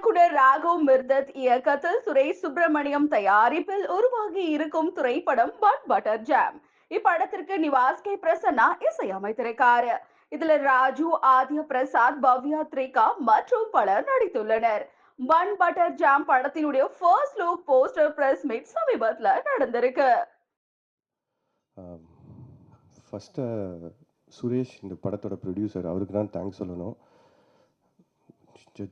இயக்குனர் ராகவ் மிர்தத் இயக்கத்தில் சுரேஷ் சுப்பிரமணியம் தயாரிப்பில் உருவாகி இருக்கும் திரைப்படம் பட் பட்டர் ஜாம். இப்படத்திற்கு நிவாஸ் கே பிரசன்னா இசையமைத்திருக்காரு. இதுல ராஜு ஆதிய பிரசாத் பவ்யா த்ரிகா மற்றும் பலர் நடித்துள்ளனர். பன் பட்டர் ஜாம் படத்தினுடைய first look poster press meet சமீபத்தில் நடந்திருக்கு. ஃபர்ஸ்ட் சுரேஷ் இந்த படத்தோட ப்ரொடியூசர் அவருக்கு தான் தேங்க்ஸ் சொல்லணும்.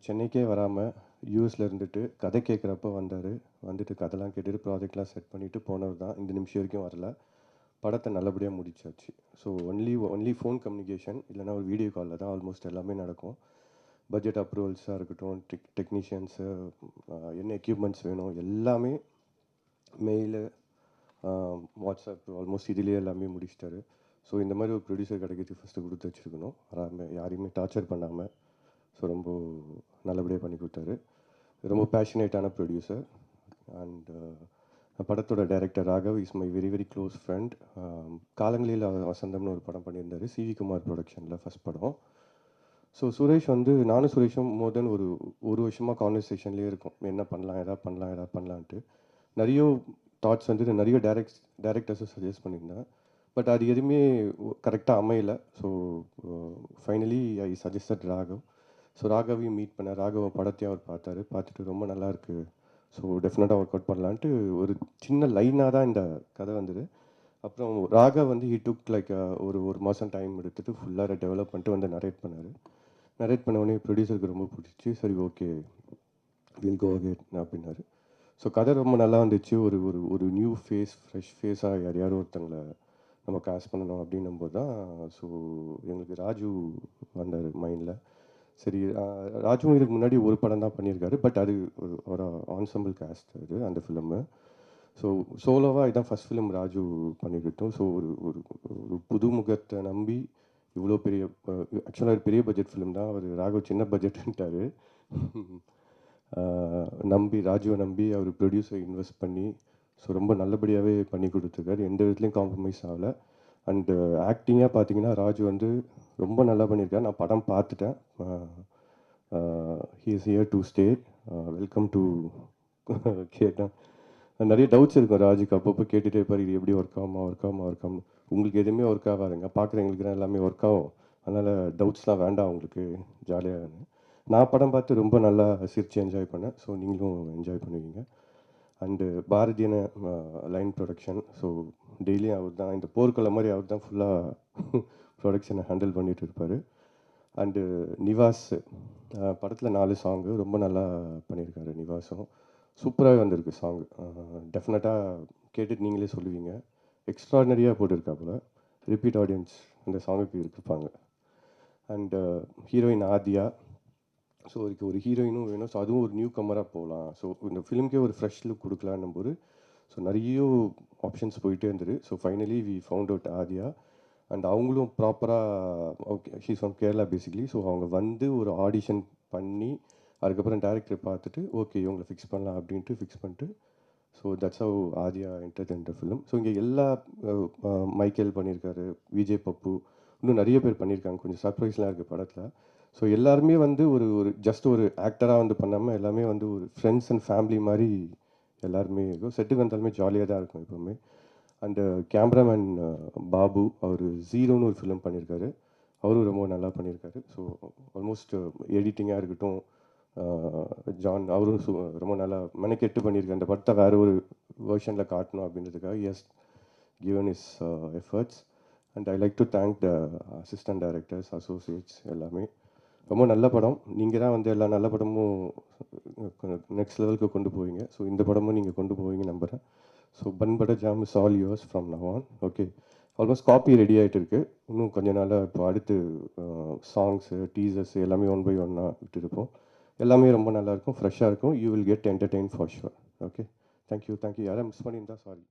சென்னைக்கே வராமல் யூஎஸில் இருந்துட்டு கதை கேட்குறப்ப வந்தார். வந்துட்டு கதைலாம் கேட்டுட்டு ப்ராஜெக்ட்லாம் செட் பண்ணிவிட்டு போனவர் தான். இந்த நிமிஷம் வரைக்கும் வரல. படத்தை நல்லபடியாக முடிச்சாச்சு. So only only phone communication இல்லைனா ஒரு வீடியோ காலில் தான் ஆல்மோஸ்ட் எல்லாமே நடக்கும். பட்ஜெட் அப்ரூவல்ஸாக இருக்கட்டும் டெக் டெக்னீஷியன்ஸு என்ன எக்யூப்மெண்ட்ஸ் வேணும் எல்லாமே மெயிலு வாட்ஸ்அப் ஆல்மோஸ்ட் இதுலேயே எல்லாமே முடிச்சிட்டாரு. ஸோ இந்த மாதிரி ஒரு ப்ரொடியூசர் கிடைக்கிறது ஃபஸ்ட்டு கொடுத்து வச்சுருக்கணும். யாருமே யாரையுமே டார்ச்சர் பண்ணாமல் ஸோ ரொம்ப நல்லபடியாக பண்ணி கொடுத்தாரு. ரொம்ப பேஷனேட்டான ப்ரொடியூசர் அண்ட் படத்தோட director Raghav is my very very close friend காலங்களில் வசந்தம்னு ஒரு படம் பண்ணியிருந்தார். சிவி குமார் ப்ரொடக்ஷனில் ஃபஸ்ட் படம். ஸோ சுரேஷ் வந்து நானும் சுரேஷும் மோர் தென் ஒரு ஒரு வருஷமாக கான்வர்சேஷன்லேயே இருக்கும். என்ன பண்ணலாம் எதாவது பண்ணலாம் எதாவது பண்ணலான்ட்டு. நிறைய தாட்ஸ் வந்து நிறைய டேரக்ட் டேரக்டர்ஸும் சஜஸ்ட் பண்ணியிருந்தேன். பட் அது எதுவுமே கரெக்டாக அமையலை. So finally I suggested Raghav. So ராகவையும் meet பண்ண ராகவ படத்தையும் அவர் பார்த்தாரு. பார்த்துட்டு ரொம்ப நல்லா இருக்குது ஸோ டெஃபினட்டாக ஒர்க் அவுட் பண்ணலான்ட்டு ஒரு சின்ன லைனாக தான் இந்த கதை வந்தது. அப்புறம் ராகவ் வந்து ஹி டுக் லைக் ஒரு ஒரு மாதம் டைம் எடுத்துகிட்டு ஃபுல்லாக டெவலப் பண்ணிட்டு வந்து நரேட் பண்ணார். நரேட் பண்ண உடனே ப்ரொடியூசருக்கு ரொம்ப பிடிச்சி சரி ஓகே வில் கோ அகேட் அப்படின்னாரு. ஸோ கதை ரொம்ப நல்லா வந்துச்சு. ஒரு ஒரு ஒரு நியூ ஃபேஸ் ஃப்ரெஷ் ஃபேஸாக யார் யாரோ ஒருத்தங்களை நம்ம காஸ்ட் பண்ணணும் அப்படின்னும் போது தான் ஸோ எங்களுக்கு ராஜு வந்தார் மைண்டில் சரி ஆஹ், ராஜுவும் இதுக்கு முன்னாடி ஒரு படம் தான் பண்ணியிருக்காரு பட் அது ஒரு ஒரு ஆன்சம்பிள் காஸ்ட் அது அந்த ஃபிலிமு ஸோ சோலோவாக இதான் ஃபஸ்ட் ஃபிலிம் ராஜு பண்ணிக்கிட்டோம் ஸோ ஒரு ஒரு ஒரு புதுமுகத்தை நம்பி இவ்வளோ பெரிய ஆக்சுவலாக ஒரு பெரிய பட்ஜெட் ஃபிலிம் தான். அவர் ராகவ் சின்ன பட்ஜெட்டுன்ட்டார் நம்பி ராஜுவை நம்பி அவர் ப்ரொடியூசர் இன்வெஸ்ட் பண்ணி ஸோ ரொம்ப நல்லபடியாகவே பண்ணி கொடுத்துருக்காரு. எந்த விதத்துலையும் காம்ப்ரமைஸ் ஆகலை. அண்டு ஆக்டிங்காக பார்த்தீங்கன்னா ராஜு வந்து ரொம்ப நல்லா பண்ணியிருக்கார் நான் படம் பார்த்துட்டேன் he is here to stay welcome to கேட்டேன். நிறைய டவுட்ஸ் இருக்கும் ராஜுக்கு. அப்பப்போ கேட்டுகிட்டே இருப்பார் இது எப்படி ஒர்க் ஆகுமா ஒர்க் ஆகுமா ஒர்க் ஆகும். உங்களுக்கு எதுவுமே ஒர்க் ஆகாதுங்க. பார்க்குறவங்களுக்கு எல்லாமே ஒர்க் ஆகும். அதனால் டவுட்ஸ்லாம் வேண்டாம் உங்களுக்கு ஜாலியாக நான் படம் பார்த்து ரொம்ப நல்லா சிரித்து என்ஜாய் பண்ணேன். ஸோ நீங்களும் என்ஜாய் பண்ணுவீங்க. அண்டு பாரதியன லைன் ப்ரொடக்ஷன் ஸோ டெய்லியும் அவர் தான் இந்த போர்க்களம் மாதிரி அவர் தான் ஃபுல்லாக ப்ரொடக்ஷனை ஹேண்டில் பண்ணிகிட்டு இருப்பார். அண்டு நிவாஸ் படத்தில் நாலு சாங்கு ரொம்ப நல்லா பண்ணியிருக்காரு நிவாஸும். சூப்பராகவே வந்திருக்கு சாங் டெஃபினட்டாக கேட்டுட்டு நீங்களே சொல்லுவீங்க. எக்ஸ்ட்ராடனரியாக போட்டிருக்காப்புல ரிப்பீட் ஆடியன்ஸ் அந்த சாங்குக்கு இருப்பாங்க. அண்டு ஹீரோயின் ஆதியா ஸோ அதுக்கு ஒரு ஹீரோயினும் வேணும். ஸோ அதுவும் ஒரு நியூ கமராக போகலாம் ஸோ இந்த ஃபிலிம்க்கே ஒரு ஃப்ரெஷ் லுக் கொடுக்கலான்னும் போது ஸோ நிறைய ஆப்ஷன்ஸ் போயிட்டே இருந்தது. So finally we found out Adhiya. And அவங்களும் ப்ராப்பராக okay she's from Kerala basically so அவங்க வந்து ஒரு ஆடிஷன் பண்ணி அதுக்கப்புறம் டேரக்டர் பார்த்துட்டு ஓகே இவங்களை ஃபிக்ஸ் பண்ணலாம் அப்படின்ட்டு ஃபிக்ஸ் பண்ணிட்டு so that's how Aadhiya enter என்ற ஃபிலிம் ஸோ இங்கே எல்லா மைக்கேல் பண்ணியிருக்காரு விஜய் பப்பு. இன்னும் நிறைய பேர் பண்ணியிருக்காங்க. கொஞ்சம் சர்ப்ரைஸ்லாம் இருக்குது படத்தில். ஸோ எல்லாருமே வந்து ஒரு ஒரு ஜஸ்ட் ஒரு ஆக்டராக வந்து பண்ணாமல் எல்லாமே வந்து ஒரு ஃப்ரெண்ட்ஸ் அண்ட் ஃபேமிலி மாதிரி எல்லாருமே இருக்கும் செட்டுக்கு வந்தாலுமே ஜாலியாக தான் இருக்கும் எப்போவுமே. அண்டு கேமராமேன் பாபு அவர் ஜீரோன்னு ஒரு ஃபிலிம் பண்ணியிருக்காரு அவரும் ரொம்ப நல்லா பண்ணியிருக்காரு ஸோ uh, ஆல்மோஸ்ட் எடிட்டிங்காக இருக்கட்டும் uh, ஜான் அவரும் சு- ரொம்ப நல்லா மெனக்கெட்டு பண்ணியிருக்காரு அந்த படத்தை வேறு ஒரு வேர்ஷனில் காட்டணும் அப்படின்றதுக்காக as given is efforts and I like to thank the assistant directors associates எல்லாமே. ரொம்ப நல்ல படம். நீங்கள் தான் வந்து எல்லா நல்ல படமும் நெக்ஸ்ட் லெவலுக்கு கொண்டு போவீங்க. ஸோ இந்த படமும் நீங்கள் கொண்டு போவீங்க நம்புகிறேன் so bun butter jam is all yours from now on okay almost copy ready ஆகிட்டு இருக்கு. இன்னும் கொஞ்ச நாளாக இப்போ அடுத்து சாங்ஸு டீசர்ஸ் எல்லாமே ஒன் பை ஒன்னாக விட்டுருப்போம் எல்லாமே ரொம்ப நல்லாயிருக்கும் ஃப்ரெஷ்ஷாக இருக்கும். You will get entertain for sure okay thank you thank you யாரும் மிஸ் பண்ணியிருந்தா சாரி